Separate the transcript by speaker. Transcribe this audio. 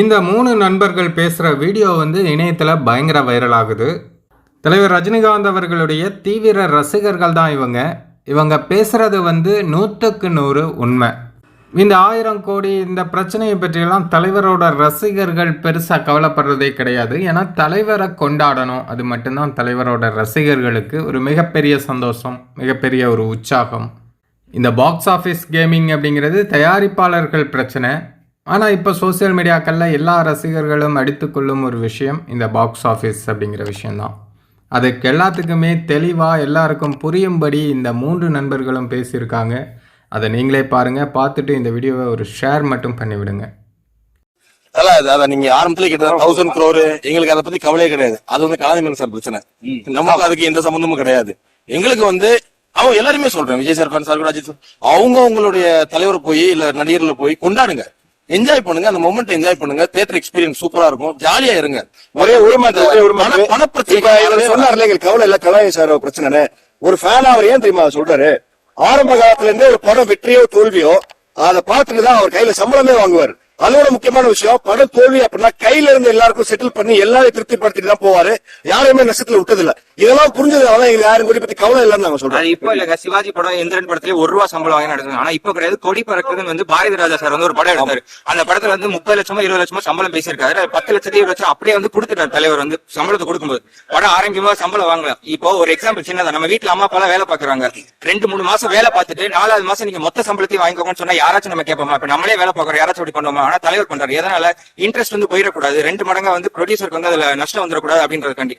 Speaker 1: இந்த மூணு நண்பர்கள் பேசுகிற வீடியோ வந்து இணையத்தில் பயங்கர வைரல் ஆகுது. தலைவர் ரஜினிகாந்த் அவர்களுடைய தீவிர ரசிகர்கள் தான் இவங்க. இவங்க பேசுகிறது வந்து நூற்றுக்கு நூறு உண்மை. இந்த ஆயிரம் கோடி இந்த பிரச்சனையை பற்றியெல்லாம் தலைவரோட ரசிகர்கள் பெருசாக கவலைப்படுறதே கிடையாது. ஏன்னா தலைவரை கொண்டாடணும். அது மட்டும்தான் தலைவரோட ரசிகர்களுக்கு ஒரு மிகப்பெரிய சந்தோஷம் மிகப்பெரிய ஒரு உற்சாகம். இந்த பாக்ஸ் ஆஃபீஸ் கேமிங் அப்படிங்கிறது தயாரிப்பாளர்கள் பிரச்சனை. ஆனால் இப்போ சோஷியல் மீடியாக்களில் எல்லா ரசிகர்களும் அடித்துக்கொள்ளும் ஒரு விஷயம் இந்த பாக்ஸ் ஆஃபீஸ் அப்படிங்கிற விஷயந்தான் அதுக்கு எல்லாத்துக்குமே தெளிவாக எல்லாருக்கும் புரியும்படி இந்த மூன்று நண்பர்களும் பேசியிருக்காங்க. அதை நீங்களே பாருங்கள் பார்த்துட்டு இந்த வீடியோவை ஒரு ஷேர் மட்டும் பண்ணிவிடுங்க.
Speaker 2: அல்ல அது நீங்க ஆரம்பத்துல கிட்ட தௌசண்ட் crore. எங்களுக்கு அதை பத்தி கவலையே கிடையாது. அது வந்து கலாநிதி சார் பிரச்சனை. நமக்கு அதுக்கு எந்த சம்பந்தமும் கிடையாது. எங்களுக்கு வந்து அவங்க எல்லாருமே சொல்றேன். Vijay sir fan sir Ajith அவங்க உங்களுடைய தலைவர் போய் இல்ல நடிகர்ல போய் கொண்டாடுங்க. என்ஜாய் பண்ணுங்க அந்த மொமெண்ட் என்ஜாய் பண்ணுங்க. தியேட்டர் எக்ஸ்பீரியன்ஸ் சூப்பரா இருக்கும். ஜாலியா இருங்க.
Speaker 3: ஒரே ஒரே இவர் சொன்னார்ல எங்களுக்கு கவலை இல்ல கலாய் சார் பிரச்சனை ஒரு ஃபேன் அவர் ஏன் தெரியுமா சொல்றாரு? ஆரம்ப காலத்துல இருந்தே ஒரு படம் வெற்றியோ தோல்வியோ அதை பார்த்துட்டு தான் அவர் கையில சம்பளமே வாங்குவார். அதோட முக்கியமான விஷயம். படம் தோல்வி அப்படின்னா கையில இருந்து எல்லாருக்கும் செட்டில் பண்ணி எல்லாரையும் திருப்திப்படுத்திட்டு தான் போவாரு. யாரையுமே நஷ்டத்துல விட்டதில்ல. இதெல்லாம் புரிஞ்சதுனால எங்க யாரும் கூட பத்தி கவலை இல்லைன்னு நாங்க சொல்றோம்.
Speaker 4: இப்ப இப்போ இல்லங்க சிவாஜி படம் எந்திரன் படத்துல ஒரு ரூபா சம்பளம் வாங்கி நடந்தது. ஆனா இப்ப கிடையாது. கொடி பறக்குதுன்னு வந்து பாரதி ராஜா சார் வந்து ஒரு படம் எடுத்தாரு. அந்த படத்துல வந்து முப்பது லட்சமா இருபது லட்சமா சம்பளம் பேசியிருக்காரு. பத்து லட்சத்தி இருபது லட்சம் அப்படியே வந்து கொடுத்துட்டாரு தலைவர் வந்து சம்பளத்தை கொடுக்கும்போது. படம் ஆரம்பிக்கும் சம்பளம் வாங்கலாம் இப்போ ஒரு எக்ஸாம்பிள் சின்னதா நம்ம வீட்டுல அம்மா அப்பா வேலை பாக்குறாங்க. ரெண்டு மூணு மாசம் வேலை பார்த்துட்டு நாலாவது மாசம் நீங்க மொத்த சம்பளத்தையும் வாங்கிக்கோங்கன்னு சொன்னா யாராச்சும் நம்ம கேட்போமா? இப்ப நம்மளே வேலை பாக்குறோம் யாராச்சும் அப்படி பண்ணுவோமா? ஆனா தலைவர் பண்றாரு. எதனால? இன்ட்ரெஸ்ட் வந்து போயிடக்கூடாது. ரெண்டு மடங்கா வந்து ப்ரொடியூசருக்கு வந்து அதுல நஷ்டம் வந்துடக்கூடாது அப்படின்றதுக்காண்டி.